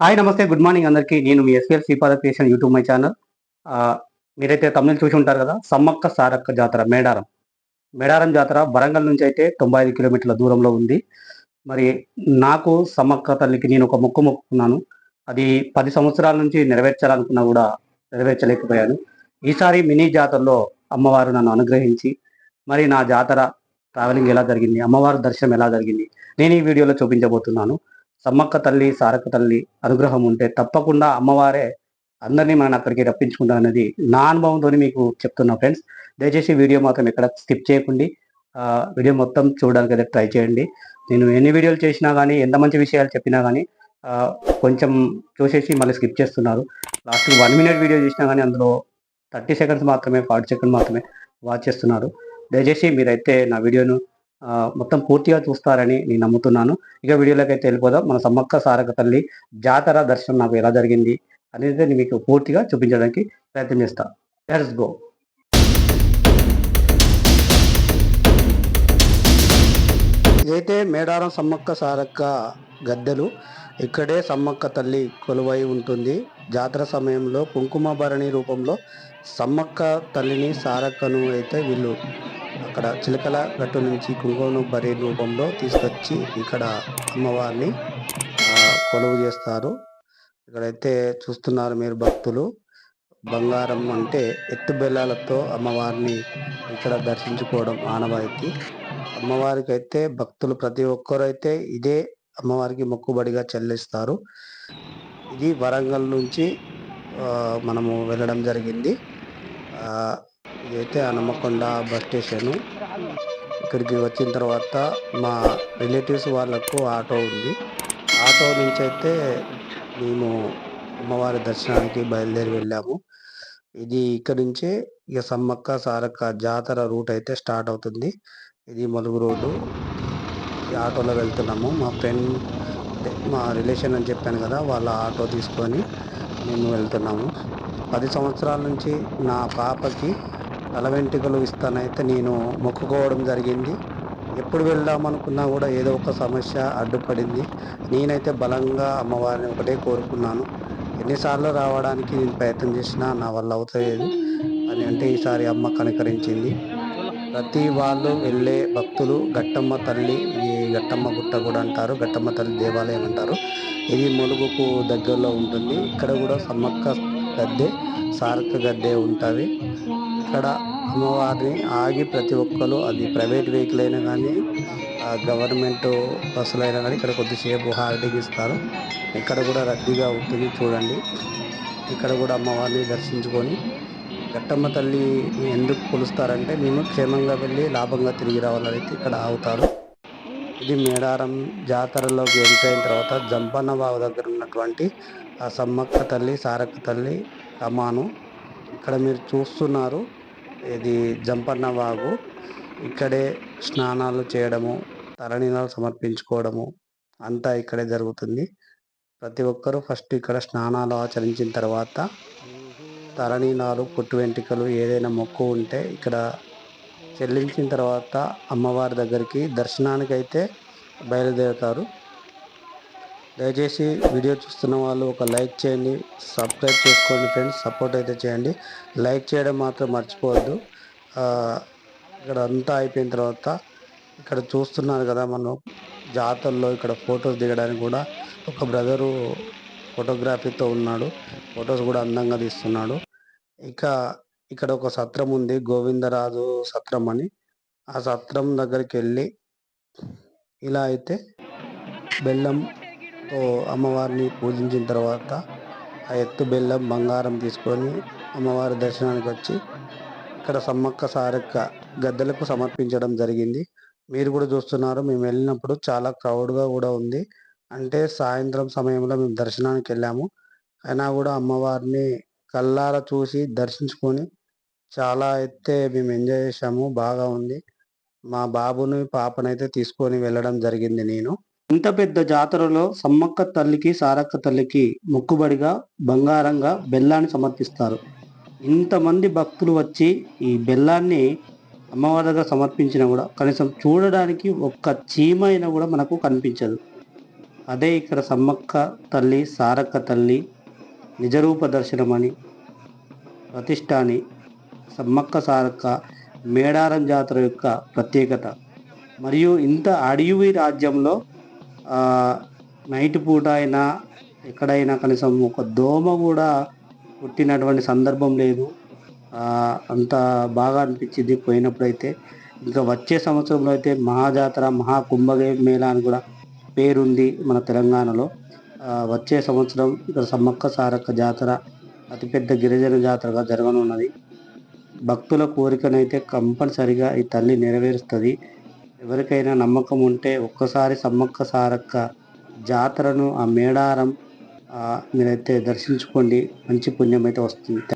Hi నమస్తే. Good morning అందరికీ. నేను మీ SPL Sripada creation YouTube my channel మీరైతే తమిళ చూసి ఉంటారు కదా సమ్మక్క సారక్క జాతర మేడారం. మేడారం జాతర వరంగల్ నుంచి అయితే తొంభై ఐదు కిలోమీటర్ల దూరంలో ఉంది. మరి నాకు సమ్మక్క తల్లికి నేను ఒక మొక్కు మొక్కుకున్నాను. అది పది సంవత్సరాల నుంచి నెరవేర్చాలనుకున్నా కూడా నెరవేర్చలేకపోయాను. ఈసారి మినీ జాతరలో అమ్మవారు నన్ను అనుగ్రహించి మరి నా జాతర ట్రావెలింగ్ ఎలా జరిగింది అమ్మవారి దర్శనం ఎలా జరిగింది నేను ఈ వీడియోలో చూపించబోతున్నాను. సమ్మక్క తల్లి సారక్క తల్లి అనుగ్రహం ఉంటే తప్పకుండా అమ్మవారే అందరినీ మనం అక్కడికి రప్పించుకుంటాం అనేది నా అనుభవంతో మీకు చెప్తున్నా ఫ్రెండ్స్. దయచేసి వీడియో మాత్రం ఎక్కడ స్కిప్ చేయకండి. వీడియో మొత్తం చూడడానికి అయితే ట్రై చేయండి. నేను ఎన్ని వీడియోలు చేసినా కానీ ఎంత మంచి విషయాలు చెప్పినా కానీ కొంచెం చూసేసి మళ్ళీ స్కిప్ చేస్తున్నారు. లాస్ట్ వన్ మినిట్ వీడియో చేసినా కానీ అందులో థర్టీ సెకండ్స్ మాత్రమే ఫార్టీ సెకండ్ మాత్రమే వాచ్ చేస్తున్నారు. దయచేసి మీరైతే నా వీడియోను మొత్తం పూర్తిగా చూస్తారని నేను నమ్ముతున్నాను. ఇక వీడియోలోకి అయితే వెళ్ళిపోదాం. మన సమ్మక్క సారక తల్లి జాతర దర్శనం నాకు ఎలా జరిగింది అనేది నేను మీకు పూర్తిగా చూపించడానికి ప్రయత్నం చేస్తాను లెట్స్ గో ఇదైతే మేడారం సమ్మక్క సారక్క గద్దెలు. ఇక్కడే సమ్మక్క తల్లి కొలువై ఉంటుంది. జాతర సమయంలో కుంకుమ భరణి రూపంలో సమ్మక్క తల్లిని సారక్కను అయితే వీళ్ళు అక్కడ చిలకల గట్టు నుంచి కుంకుమను బరి రూపంలో తీసుకొచ్చి ఇక్కడ అమ్మవారిని కొలువు చేస్తారు. ఇక్కడైతే చూస్తున్నారు మీరు భక్తులు. బంగారం అంటే ఎత్తు బెల్లాలతో అమ్మవారిని ఇక్కడ దర్శించుకోవడం ఆనవాయితీ. అమ్మవారికి అయితే భక్తులు ప్రతి ఒక్కరైతే అయితే ఇదే అమ్మవారికి మొక్కుబడిగా చెల్లిస్తారు. ఇది వరంగల్ నుంచి మనము వెళ్ళడం జరిగింది. ఇదైతే హనుమకొండ బస్ స్టేషను. ఇక్కడికి వచ్చిన తర్వాత మా రిలేటివ్స్ వాళ్ళకు ఆటో ఉంది. ఆటో నుంచి అయితే మేము అమ్మవారి దర్శనానికి బయలుదేరి వెళ్ళాము. ఇది ఇక్కడ నుంచే ఇక సమ్మక్క సారక్క జాతర రూట్ అయితే స్టార్ట్ అవుతుంది. ఇది మలుగు రోడ్డు. ఈ ఆటోలో వెళ్తున్నాము. మా ఫ్రెండ్ మా రిలేషన్ అని చెప్పాను కదా వాళ్ళ ఆటో తీసుకొని మేము వెళ్తున్నాము. పది సంవత్సరాల నుంచి నా పాపకి తల వెంట్రుకలు ఇస్తానైతే నేను మొక్కుకోవడం జరిగింది. ఎప్పుడు వెళ్దామనుకున్నా కూడా ఏదో ఒక సమస్య అడ్డుపడింది. నేనైతే బలంగా అమ్మవారిని ఒకటే కోరుకున్నాను. ఎన్నిసార్లు రావడానికి నేను ప్రయత్నం చేసినా నా వల్ల అవుతలేదు అని అంటే ఈసారి అమ్మ కనికరించింది. ప్రతి వాళ్ళు వెళ్ళే భక్తులు గట్టమ్మ తల్లి ఈ గట్టమ్మ గుట్ట కూడా అంటారు గట్టమ్మ తల్లి దేవాలయం అంటారు. ఇది ములుగుకు దగ్గరలో ఉంటుంది. ఇక్కడ కూడా సమ్మక్క గద్దె సారక గద్దె ఉంటుంది. ఇక్కడ అమ్మవారిని ఆగి ప్రతి ఒక్కరు అది ప్రైవేట్ వెహికల్ అయినా కానీ గవర్నమెంట్ బస్సులు అయినా కానీ ఇక్కడ కొద్దిసేపు హాల్టింగ్ ఇస్తారు. ఇక్కడ కూడా రద్దీగా ఉంటుంది చూడండి. ఇక్కడ కూడా అమ్మవారిని దర్శించుకొని గట్టమ్మ తల్లి ఎందుకు కొలుస్తారంటే మేము క్షేమంగా వెళ్ళి లాభంగా తిరిగి రావాలని ఇక్కడ ఆగుతారు. ఇది మేడారం జాతరలోకి ఎంటర్ అయిన తర్వాత జంపన్న బావి దగ్గర ఉన్నటువంటి ఆ సమ్మక్క తల్లి సారక్క తల్లి కమాను ఇక్కడ మీరు చూస్తున్నారు. ఇది జంపన్న వాగు ఇక్కడే స్నానాలు చేయడము తలనీలాలు సమర్పించుకోవడము అంతా ఇక్కడే జరుగుతుంది. ప్రతి ఒక్కరూ ఫస్ట్ ఇక్కడ స్నానాలు ఆచరించిన తర్వాత తలనీలాలు పుట్టు వెంట్రుకలు ఏదైనా మొక్కు ఉంటే ఇక్కడ చెల్లించిన తర్వాత అమ్మవారి దగ్గరికి దర్శనానికి అయితే బయలుదేరుతారు. దయచేసి వీడియో చూస్తున్న వాళ్ళు ఒక లైక్ చేయండి సబ్స్క్రైబ్ చేసుకోండి ఫ్రెండ్స్ సపోర్ట్ అయితే చేయండి. లైక్ చేయడం మాత్రం మర్చిపోవద్దు. ఇక్కడ అంతా అయిపోయిన తర్వాత ఇక్కడ చూస్తున్నారు కదా మనం జాతరలో ఇక్కడ ఫొటోస్ దిగడానికి కూడా ఒక బ్రదరు ఫోటోగ్రఫీతో ఉన్నాడు ఫొటోస్ కూడా అందంగా తీస్తున్నాడు. ఇక ఇక్కడ ఒక సత్రం ఉంది గోవిందరాజు సత్రం అని. ఆ సత్రం దగ్గరికి వెళ్ళి ఇలా అయితే బెల్లం తో అమ్మవారిని పూజించిన తర్వాత ఆ ఎత్తు బెల్లం బంగారం తీసుకొని అమ్మవారి దర్శనానికి వచ్చి ఇక్కడ సమ్మక్క సారక్క గద్దెలకు సమర్పించడం జరిగింది. మీరు కూడా చూస్తున్నారు మేము వెళ్ళినప్పుడు చాలా క్రౌడ్గా కూడా ఉంది. అంటే సాయంత్రం సమయంలో మేము దర్శనానికి వెళ్ళాము. అయినా కూడా అమ్మవారిని కళ్ళారా చూసి దర్శించుకొని చాలా అయితే మేము ఎంజాయ్ చేసాము బాగా ఉంది. మా బాబుని పాపనైతే తీసుకొని వెళ్ళడం జరిగింది నేను. ఇంత పెద్ద జాతరలో సమ్మక్క తల్లికి సారక్క తల్లికి మొక్కుబడిగా బంగారంగా బెల్లాన్ని సమర్పిస్తారు. ఇంతమంది భక్తులు వచ్చి ఈ బెల్లాన్ని అమ్మవారి దగ్గర సమర్పించినా కూడా కనీసం చూడడానికి ఒక్క చీమ అయినా కూడా మనకు కనిపించదు. అదే ఇక్కడ సమ్మక్క తల్లి సారక్క తల్లి నిజరూప దర్శనమని ప్రతిష్ట అని సమ్మక్క సారక్క మేడారం జాతర యొక్క ప్రత్యేకత. మరియు ఇంత అడవి రాజ్యంలో నైట్ పూట అయినా ఎక్కడైనా కనీసం ఒక దోమ కూడా పుట్టినటువంటి సందర్భం లేదు. అంత బాగా అనిపించింది పోయినప్పుడైతే. ఇంకా వచ్చే సంవత్సరంలో అయితే మహాజాతర మహా కుంభగే మేళా అని కూడా పేరుంది మన తెలంగాణలో. వచ్చే సంవత్సరం ఇక్కడ సమ్మక్క సారక్క జాతర అతిపెద్ద గిరిజన జాతరగా జరగనున్నది. భక్తుల కోరికనైతే కంపల్సరిగా ఈ తల్లి నెరవేరుస్తుంది. ఎవరికైనా నమ్మకం ఉంటే ఒక్కసారి సమ్మక్క సారక్క జాతరను ఆ మేడారం మీరైతే దర్శించుకోండి. మంచి పుణ్యం అయితే వస్తుంది.